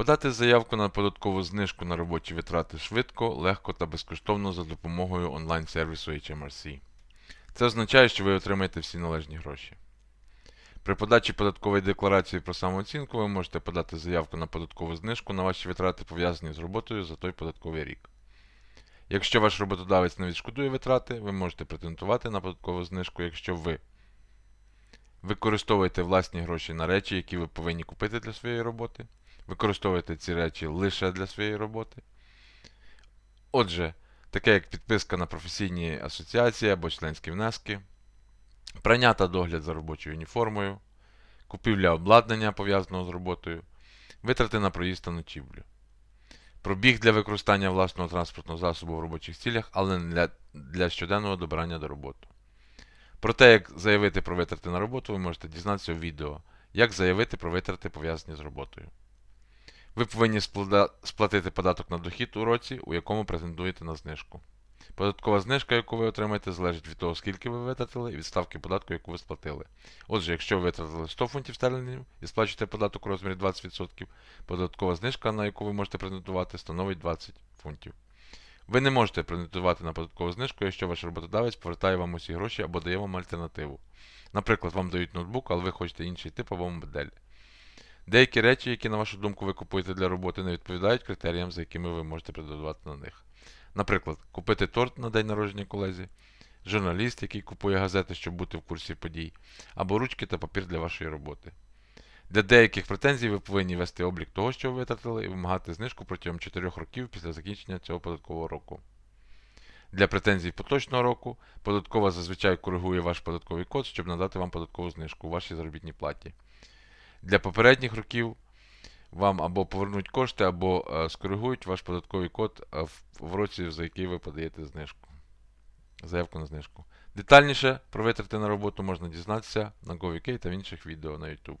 Подати заявку на податкову знижку на робочі витрати швидко, легко та безкоштовно за допомогою онлайн-сервісу HMRC. Це означає, що ви отримаєте всі належні гроші. При подачі податкової декларації про самооцінку ви можете подати заявку на податкову знижку на ваші витрати, пов'язані з роботою за той податковий рік. Якщо ваш роботодавець не відшкодує витрати, ви можете претендувати на податкову знижку, якщо ви використовуєте власні гроші на речі, які ви повинні купити для своєї роботи, використовуєте ці речі лише для своєї роботи. Отже, таке як підписка на професійні асоціації або членські внески, прання та догляд за робочою уніформою, купівля обладнання пов'язаного з роботою, витрати на проїзд та ночівлю. Пробіг для використання власного транспортного засобу в робочих цілях, але не для, для щоденного добирання до роботи. Про те, як заявити про витрати на роботу, ви можете дізнатися у відео, як заявити про витрати пов'язані з роботою. Ви повинні сплатити податок на дохід у році, у якому претендуєте на знижку. Податкова знижка, яку ви отримаєте, залежить від того, скільки ви витратили, і від ставки податку, яку ви сплатили. Отже, якщо ви витратили 100 фунтів стерлінгів і сплачуєте податок у розмірі 20%, податкова знижка, на яку ви можете претендувати, становить 20 фунтів. Ви не можете претендувати на податкову знижку, якщо ваш роботодавець повертає вам усі гроші або дає вам альтернативу. Наприклад, вам дають ноутбук, але ви хочете інший тип або модель. Деякі речі, які, на вашу думку, ви купуєте для роботи, не відповідають критеріям, за якими ви можете претендувати на них. Наприклад, купити торт на день народження колезі, журналіст, який купує газети, щоб бути в курсі подій, або ручки та папір для вашої роботи. Для деяких претензій ви повинні вести облік того, що ви витратили, і вимагати знижку протягом 4 років після закінчення цього податкового року. Для претензій поточного року податкова зазвичай коригує ваш податковий код, щоб надати вам податкову знижку у вашій заробітній платі. Для попередніх років вам або повернуть кошти, або е, скоригують ваш податковий код е, в, році, за який ви подаєте знижку. Заявку на знижку. Детальніше про витрати на роботу можна дізнатися на GoVK та в інших відео на YouTube.